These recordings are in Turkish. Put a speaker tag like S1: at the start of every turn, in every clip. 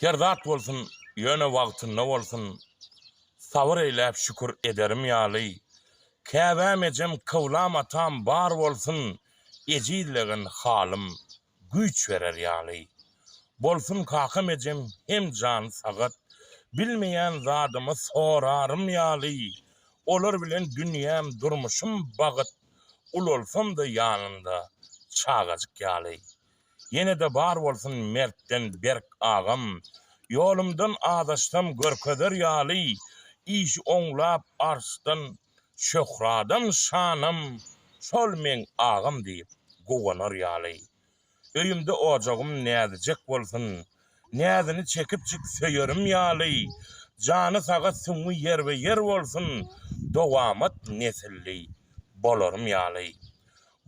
S1: Yerzat bolsun, ýöne wagtynda bolsun. Sabır eýläp şükür ederim ýaly. Käbäm ejem kıwlam atam bar bolsun. Ejillegin halym güç verer ýaly. Bolsun kakam ejem hem can sagat. Bilmeýän zadymy sorarym ýaly. Olar bilen dünýäm durmuşym bagyt. Ul olsam da ýanynda çagazyk ýaly. Yine de bar bolsun mertden berk agam. Yolumdan adaştam görkeder ýaly. İş oňlap arsdan şöhradan şanam. Şol men agam diýip gowanar ýaly. Öýümde ocagym nädijek bolsun. Nädini çekip çık söýerim ýaly. Jany saga süňi yer we yer bolsun. Dowamat nesilli bolarym ýaly.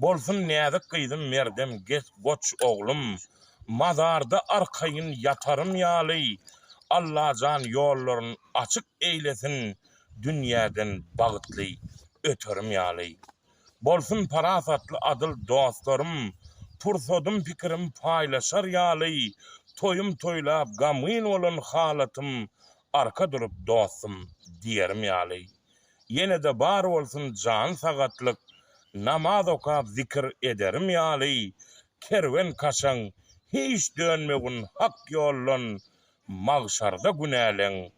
S1: Bolsun näzik gyýdym merdem geç goç oglum. Mazarda arkayın yatarım ýaly. Allah can yollaryn açyk eýlesin. Dünýäden bagtly öterim ýaly. Bolsun parasatly adyl dostlarym. Pursodum pikirim paylaşar ýaly. Toyum toylap gamyn bolan halatym. Arka durup dostum diýerim ýaly. Yine de bar bolsun can sagatlyk. Namaz okap zikir ederim ýaly. Kerwen kaşaň hiç dönmegin hak ýollan magşarda günäleň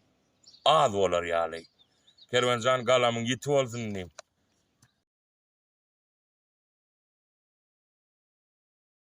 S1: az bolar ýaly. Kerwenjan galamyň ýiti bolsun diýip.